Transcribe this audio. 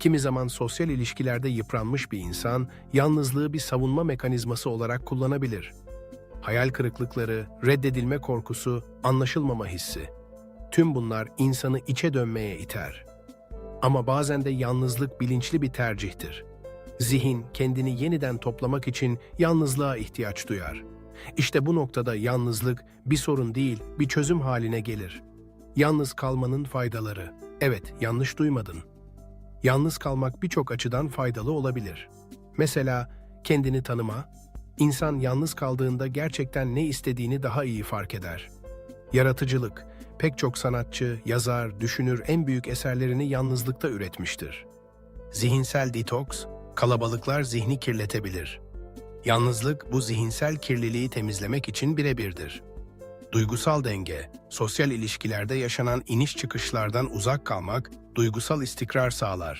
Kimi zaman sosyal ilişkilerde yıpranmış bir insan, yalnızlığı bir savunma mekanizması olarak kullanabilir. Hayal kırıklıkları, reddedilme korkusu, anlaşılmama hissi. Tüm bunlar insanı içe dönmeye iter. Ama bazen de yalnızlık bilinçli bir tercihtir. Zihin kendini yeniden toplamak için yalnızlığa ihtiyaç duyar. İşte bu noktada yalnızlık bir sorun değil, bir çözüm haline gelir. Yalnız kalmanın faydaları. Evet, yanlış duymadın. Yalnız kalmak birçok açıdan faydalı olabilir. Mesela kendini tanıma, insan yalnız kaldığında gerçekten ne istediğini daha iyi fark eder. Yaratıcılık, pek çok sanatçı, yazar, düşünür en büyük eserlerini yalnızlıkta üretmiştir. Zihinsel detoks, kalabalıklar zihni kirletebilir. Yalnızlık bu zihinsel kirliliği temizlemek için birebirdir. Duygusal denge, sosyal ilişkilerde yaşanan iniş çıkışlardan uzak kalmak, duygusal istikrar sağlar.